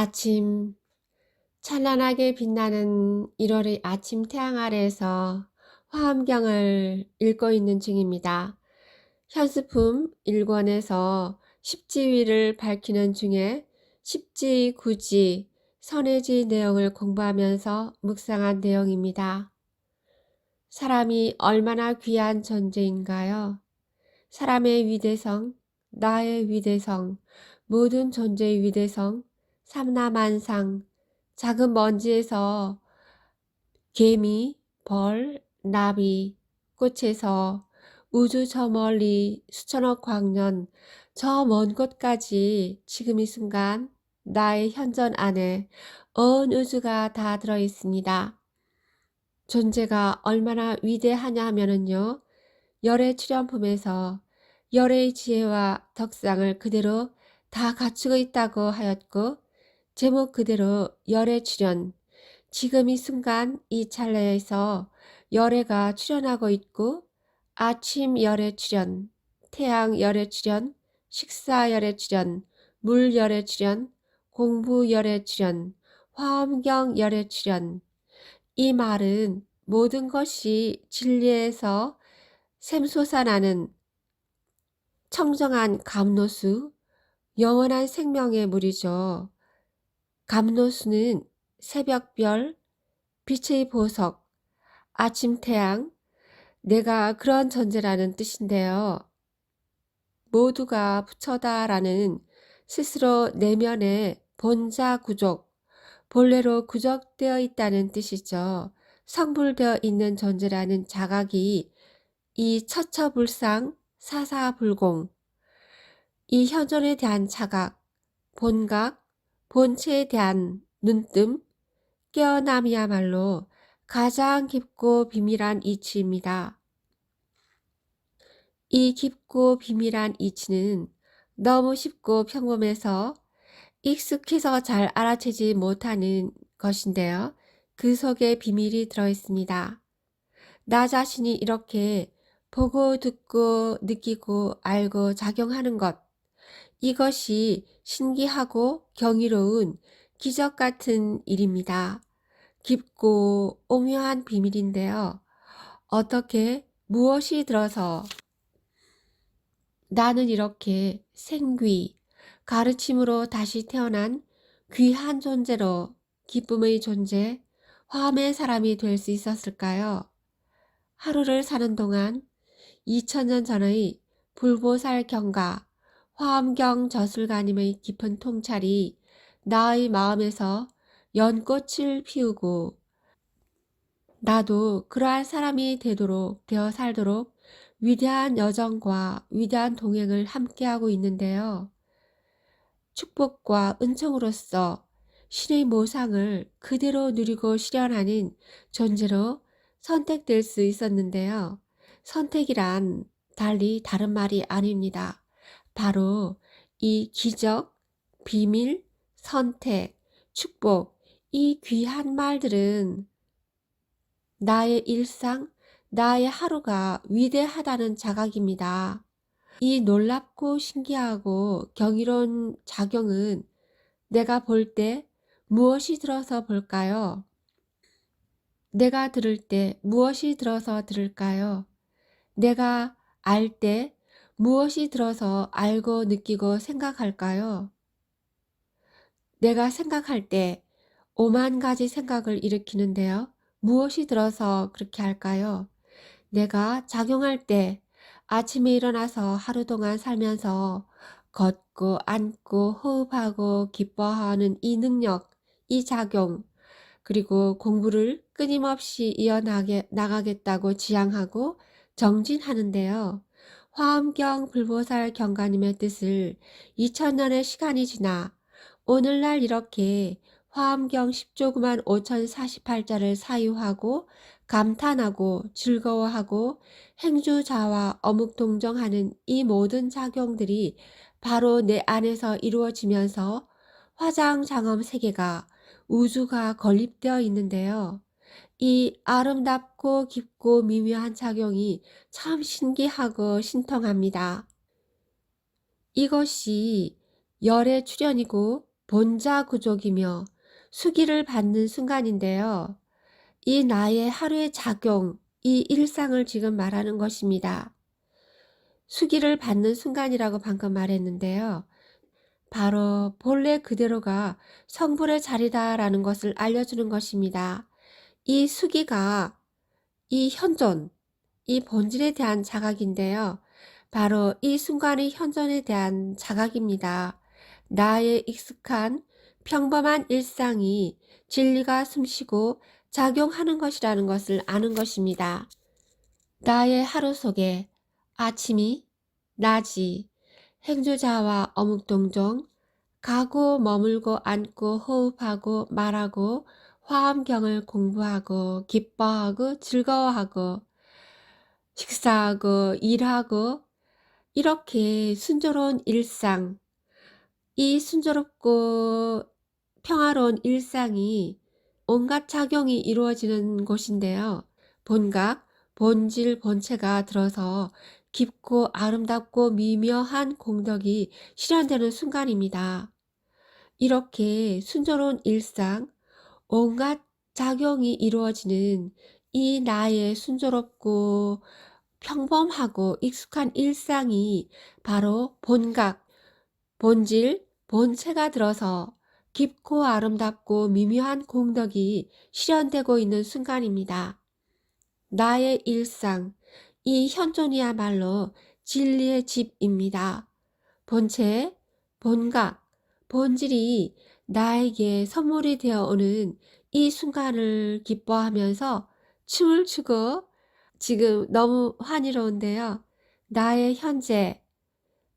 아침, 찬란하게 빛나는 1월의 아침 태양 아래에서 화엄경을 읽고 있는 중입니다. 현수품 1권에서 십지위를 밝히는 중에 십지, 구지, 선해지 내용을 공부하면서 묵상한 내용입니다. 사람이 얼마나 귀한 존재인가요? 사람의 위대성, 나의 위대성, 모든 존재의 위대성, 삼라만상, 작은 먼지에서 개미, 벌, 나비, 꽃에서 우주 저 멀리 수천억 광년 저 먼 곳까지 지금 이 순간 나의 현존 안에 온 우주가 다 들어 있습니다. 존재가 얼마나 위대하냐 하면은요. 열의 출현품에서 열의 지혜와 덕상을 그대로 다 갖추고 있다고 하였고 제목 그대로 열의 출현 지금 이 순간 이 찰나에서 열애가 출현하고 있고 아침 열의 출현, 태양 열의 출현, 식사 열의 출현, 물 열의 출현, 공부 열의 출현, 화엄경 열의 출현. 이 말은 모든 것이 진리에서 샘솟아나는 청정한 감노수, 영원한 생명의 물이죠. 감노수는 새벽별, 빛의 보석, 아침 태양, 내가 그런 존재라는 뜻인데요. 모두가 부처다라는 스스로 내면의 본자 구족, 본래로 구족되어 있다는 뜻이죠. 성불되어 있는 존재라는 자각이 이 처처불상 사사불공, 이 현존에 대한 자각, 본각, 본체에 대한 눈뜸, 깨어남이야말로 가장 깊고 비밀한 이치입니다. 이 깊고 비밀한 이치는 너무 쉽고 평범해서 익숙해서 잘 알아채지 못하는 것인데요. 그 속에 비밀이 들어 있습니다. 나 자신이 이렇게 보고 듣고 느끼고 알고 작용하는 것. 이것이 신기하고 경이로운 기적 같은 일입니다. 깊고 오묘한 비밀인데요. 어떻게 무엇이 들어서 나는 이렇게 생귀, 가르침으로 다시 태어난 귀한 존재로 기쁨의 존재, 화음의 사람이 될 수 있었을까요? 하루를 사는 동안 2000년 전의 불보살 경가, 화엄경 저술가님의 깊은 통찰이 나의 마음에서 연꽃을 피우고 나도 그러한 사람이 되도록 되어 살도록 위대한 여정과 위대한 동행을 함께하고 있는데요. 축복과 은총으로서 신의 모상을 그대로 누리고 실현하는 존재로 선택될 수 있었는데요. 선택이란 달리 다른 말이 아닙니다. 바로 이 기적, 비밀, 선택, 축복, 이 귀한 말들은 나의 일상, 나의 하루가 위대하다는 자각입니다. 이 놀랍고 신기하고 경이로운 작용은 내가 볼 때 무엇이 들어서 볼까요? 내가 들을 때 무엇이 들어서 들을까요? 내가 알 때 무엇이 들어서 알고 느끼고 생각할까요? 내가 생각할 때 오만 가지 생각을 일으키는데요. 무엇이 들어서 그렇게 할까요? 내가 작용할 때 아침에 일어나서 하루 동안 살면서 걷고 앉고 호흡하고 기뻐하는 이 능력, 이 작용, 그리고 공부를 끊임없이 이어나게 나가겠다고 지향하고 정진하는데요. 화엄경 불보살 경가님의 뜻을 2000년의 시간이 지나 오늘날 이렇게 화엄경 10조그만 5048자를 사유하고 감탄하고 즐거워하고 행주자와 어묵동정하는 이 모든 작용들이 바로 내 안에서 이루어지면서 화장장엄 세계가 우주가 건립되어 있는데요. 이 아름답고 깊고 미묘한 작용이 참 신기하고 신통합니다. 이것이 열의 출현이고 본자 구족이며 수기를 받는 순간인데요. 이 나의 하루의 작용, 이 일상을 지금 말하는 것입니다. 수기를 받는 순간이라고 방금 말했는데요. 바로 본래 그대로가 성불의 자리다라는 것을 알려주는 것입니다. 이 수기가 이 현존, 이 본질에 대한 자각인데요. 바로 이 순간의 현존에 대한 자각입니다. 나의 익숙한 평범한 일상이 진리가 숨쉬고 작용하는 것이라는 것을 아는 것입니다. 나의 하루 속에 아침이, 낮이, 행주자와 어묵동종, 가고 머물고 앉고 호흡하고 말하고 화엄경을 공부하고 기뻐하고 즐거워하고 식사하고 일하고 이렇게 순조로운 일상, 이 순조롭고 평화로운 일상이 온갖 작용이 이루어지는 곳인데요. 본각, 본질, 본체가 들어서 깊고 아름답고 미묘한 공덕이 실현되는 순간입니다. 이렇게 순조로운 일상, 온갖 작용이 이루어지는 이 나의 순조롭고 평범하고 익숙한 일상이 바로 본각, 본질, 본체가 들어서 깊고 아름답고 미묘한 공덕이 실현되고 있는 순간입니다. 나의 일상, 이 현존이야말로 진리의 집입니다. 본체, 본각, 본질이 나에게 선물이 되어 오는 이 순간을 기뻐하면서 춤을 추고 지금 너무 환희로운데요. 나의 현재,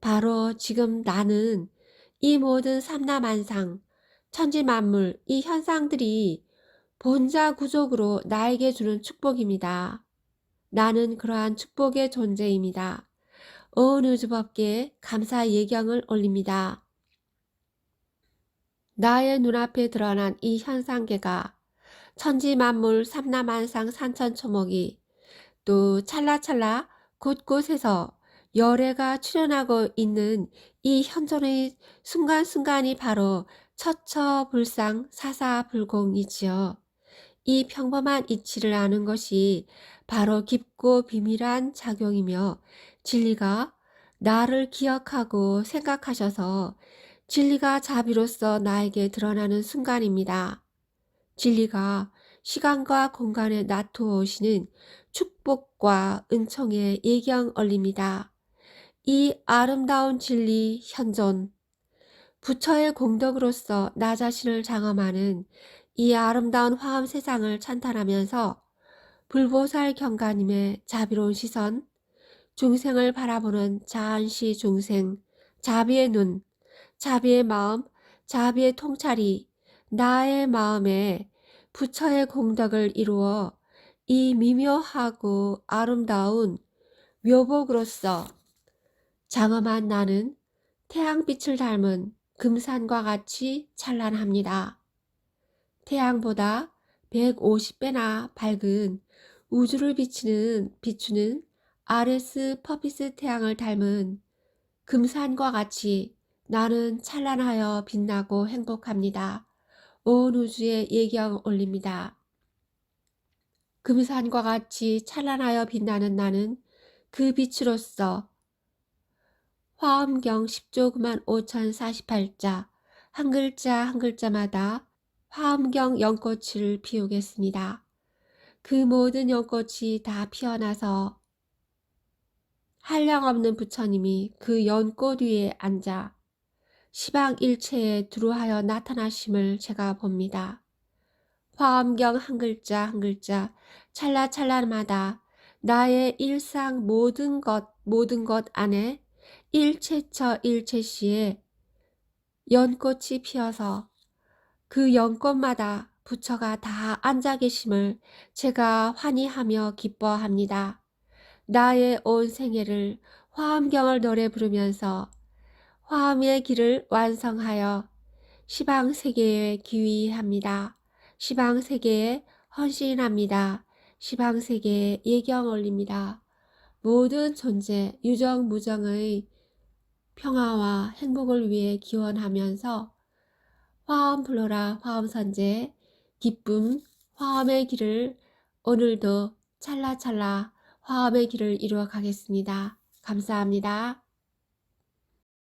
바로 지금 나는 이 모든 삼라만상, 천지만물, 이 현상들이 본자 구족으로 나에게 주는 축복입니다. 나는 그러한 축복의 존재입니다. 온 우주법계 감사 예경을 올립니다. 나의 눈앞에 드러난 이 현상계가 천지만물 삼라만상 산천초목이 또 찰나찰나 곳곳에서 열애가 출현하고 있는 이 현존의 순간순간이 바로 처처불상 사사불공이지요. 이 평범한 이치를 아는 것이 바로 깊고 비밀한 작용이며 진리가 나를 기억하고 생각하셔서 진리가 자비로서 나에게 드러나는 순간입니다. 진리가 시간과 공간에 나투어 오시는 축복과 은총의 예경 얼립니다. 이 아름다운 진리 현존, 부처의 공덕으로서 나 자신을 장엄하는 이 아름다운 화엄 세상을 찬탄하면서 불보살 경가님의 자비로운 시선, 중생을 바라보는 자한시 중생, 자비의 눈, 자비의 마음, 자비의 통찰이 나의 마음에 부처의 공덕을 이루어 이 미묘하고 아름다운 묘복으로서 장엄한 나는 태양빛을 닮은 금산과 같이 찬란합니다. 태양보다 150배나 밝은 우주를 비치는, 비추는 아레스 퍼피스 태양을 닮은 금산과 같이 나는 찬란하여 빛나고 행복합니다. 온 우주에 예경 올립니다. 금산과 같이 찬란하여 빛나는 나는 그 빛으로서 화엄경 10조 9만 5048자 한 글자 한 글자마다 화엄경 연꽃을 피우겠습니다. 그 모든 연꽃이 다 피어나서 한량없는 부처님이 그 연꽃 위에 앉아 시방일체에 두루하여 나타나심을 제가 봅니다. 화엄경 한 글자 한 글자 찰나찰나마다 나의 일상 모든 것 모든 것 안에 일체처 일체시에 연꽃이 피어서 그 연꽃마다 부처가 다 앉아 계심을 제가 환희하며 기뻐합니다. 나의 온 생애를 화엄경을 노래 부르면서 화엄의 길을 완성하여 시방 세계에 기위합니다. 시방 세계에 헌신합니다. 시방 세계에 예경 올립니다. 모든 존재, 유정 무정의 평화와 행복을 위해 기원하면서 화엄 플로라 화엄 선제 기쁨 화엄의 길을 오늘도 찰나찰나 화엄의 길을 이루어 가겠습니다. 감사합니다.